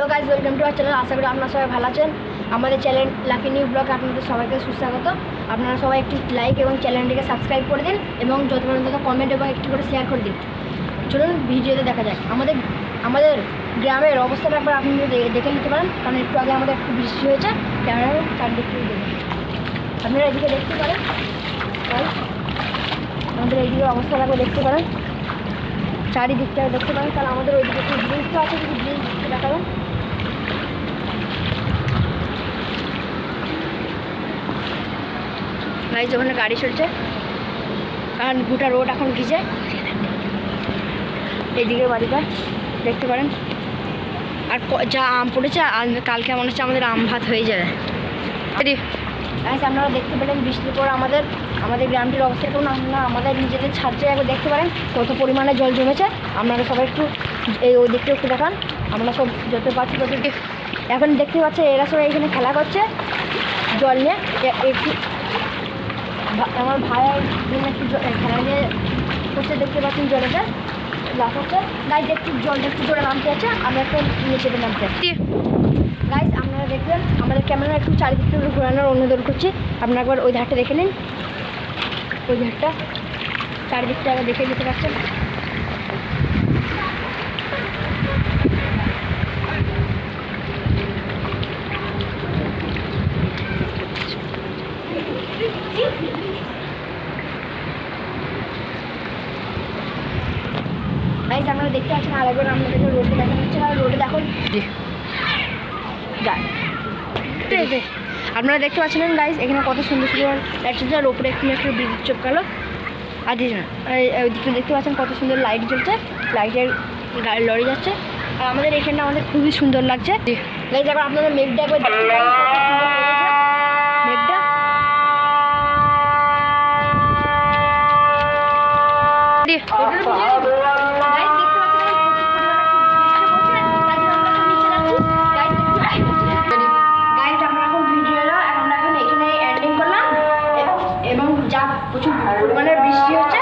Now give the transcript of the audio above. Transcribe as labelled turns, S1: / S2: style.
S1: Hello guys welcome to our channel আশা করি আপনারা সবাই ভালো আছেন। আমাদের চ্যানেল লাকি নিউ ব্লগ আপনাদের সবাইকে সুস্বাগত। আপনারা সবাই একটি লাইক এবং চ্যানেলটিকে সাবস্ক্রাইব করে দিন এবং যত পর্যন্ত কমেন্ট এবং একটি করে শেয়ার করে দিন। চলুন ভিডিওতে দেখা যাক। আমাদের আমাদের গ্রামের অবস্থাটা একবার আপনি দেখে নিতে পারেন, কারণ একটু আগে আমাদের একটু বৃষ্টি হয়েছে ক্যামেরা চারদিক আপনারা এদিকে দেখতে পারেন। আমাদের এইদিকে অবস্থাটা একবার দেখতে পারেন। চারিদিকটা দেখতে পারেন তাহলে আমাদের ওইদিকে একটু তো আছে যদি ব্রিজ দেখাবেন। গাড়ি ওখানে গাড়ি চলছে কারণ গোটা রোড এখন ভিজে। এইদিকে বাড়িটা দেখতে পারেন। আর যা আম পড়েছে কালকে মনে হচ্ছে আমাদের আম ভাত হয়ে যাবে। গাইস আপনারা দেখতে পেলেন বৃষ্টির পর আমাদের আমাদের গ্রামটির অবস্থা। কেমন আপনারা আমাদের নিজেদের ছাদে একবার দেখতে পারেন কত পরিমাণে জল জমেছে। আপনারা সবাই একটু এই ওই দিকটা একটু দেখান। আমরা সব যত পাচ্ছি তত এখন দেখতে পাচ্ছি এরা সবাই এখানে খেলা করছে। জল নিয়ে। একটু আমার ভাই আর বোন একটু খেলা নিয়ে করছে, দেখতে পাচ্ছেন জলেতে লাফাচ্ছে গাইজ একটু জলটা একটু জোরে নামতে আছে। আমরা একটু নিচেতে নামতে আছি। গাইজ আপনারা দেখবেন, আমাদের ক্যামেরা একটু চারিদিকটা ঘোরানোর অনুরোধ করছি। আপনারা একবার ওই ধারটা দেখে নিন। ওই ধারটা চারিদিকটা দেখে দিতে পারছেন। গাইজ আপনারা দেখতে পাচ্ছেন আর একবার আপনাদেরকে রোডে দেখা যাচ্ছে আর রোডে দেখুন। গাই আপনারা দেখতে পাচ্ছেন গাইজ এখানে কত সুন্দর সুন্দর লাইট চলছে আর ওপরে এখানে একটা বিদ্যুৎ চপকালো আর দিস না ওইদিকে দেখতে পাচ্ছেন কত সুন্দর লাইট জ্বলছে লাইটের গাড়ি লরি যাচ্ছে। আর আমাদের এখানটা আমাদের খুবই সুন্দর লাগছে। গাইজ একবার আপনাদের মেঘটা একবার মেঘটা। Guys, প্রচুর পরিমাণে বৃষ্টি হচ্ছে